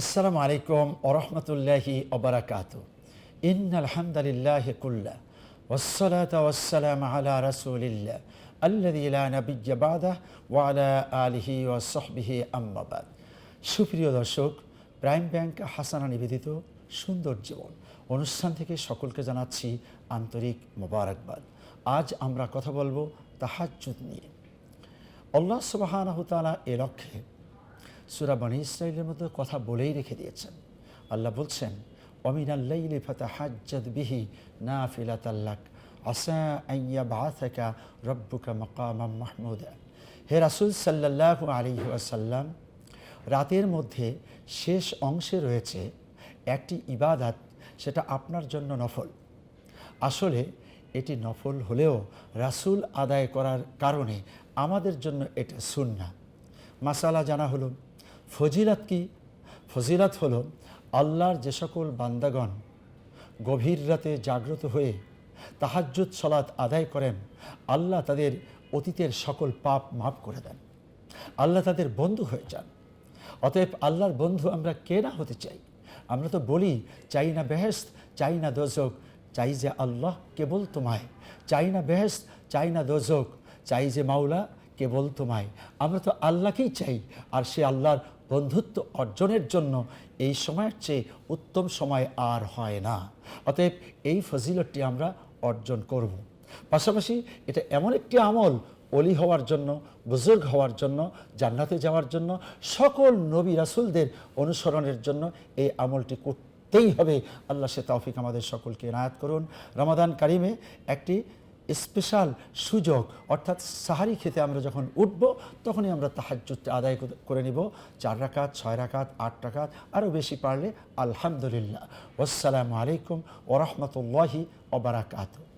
আসসালামু আলাইকুম ওরহমতুল্লাহি ওবরাকাত ইন সুপ্রিয় দর্শক, প্রাইম ব্যাংক হাসানা নিবেদিত সুন্দর জীবন। অনুষ্ঠান থেকে সকলকে জানাচ্ছি আন্তরিক মোবারকবাদ। আজ আমরা কথা বলব তাহাজ্জুদ নিয়ে। আল্লাহ সুবাহানহতালা এ লক্ষ্যে সুরা বনি ইসরায়েলের মধ্যে কথা বলেই রেখে দিয়েছেন। আল্লাহ বলছেন অমিন আল্লাইলি ফাতা হাজ্জাদ বিহি না ফিলাতাল্লাক আসা আইয়া বাথেকা রব্বুকা মকামাম মাহমুদা। হে রাসুল সাল্লাহ আলী আসাল্লাম রাতের মধ্যে শেষ অংশে রয়েছে একটি ইবাদাত, সেটা আপনার জন্য নফল। আসলে এটি নফল হলেও রাসুল আদায় করার কারণে আমাদের জন্য এটা সুন্না মাসালা জানা হলো ফজিলাত কি? ফজিলাত হল আল্লাহর যে সকল বান্দাগণ গভীর রাতে জাগ্রত হয়ে তাহাজ্জুদ সলাৎ আদায় করেন, আল্লাহ তাদের অতীতের সকল পাপ মাফ করে দেন। আল্লাহ তাদের বন্ধু হয়ে যান। অতএব আল্লাহর বন্ধু আমরা কে না হতে চাই? আমরা তো বলি, চাই না বেহেস্ত চাই না দোজক, চাই যে আল্লাহ কেবল তোমায়। চাই না বেহেস্ত চাই না দোজক, চাই যে মাওলা কেবল তোমায়। আমরা তো আল্লাহকেই চাই, আর সে আল্লাহর বন্ধুত্ব অর্জনের জন্য এই সময়ের চেয়ে উত্তম সময় আর হয় না। অতএব এই ফজিলতটি আমরা অর্জন করব। পাশাপাশি এটা এমন একটি আমল অলি হওয়ার জন্য, বুজুর্গ হওয়ার জন্য, জান্নাতে যাওয়ার জন্য, সকল নবী রাসুলদের অনুসরণের জন্য এই আমলটি করতেই হবে। আল্লাহ সে তৌফিক আমাদের সকলকে এনায়াত করুন। রমাদান কারিমে একটি স্পেশাল সুযোগ, অর্থাৎ সাহারি খেতে আমরা যখন উঠব, তখনই আমরা তাহাজ্জুদ আদায় করে নিব। চার রাকাত, ছয় রাকাত, আট রাকাত আরও বেশি পারলে আলহামদুলিল্লাহ। আসসালামু আলাইকুম ওরহমতুল্লাহি ওবরাকাতু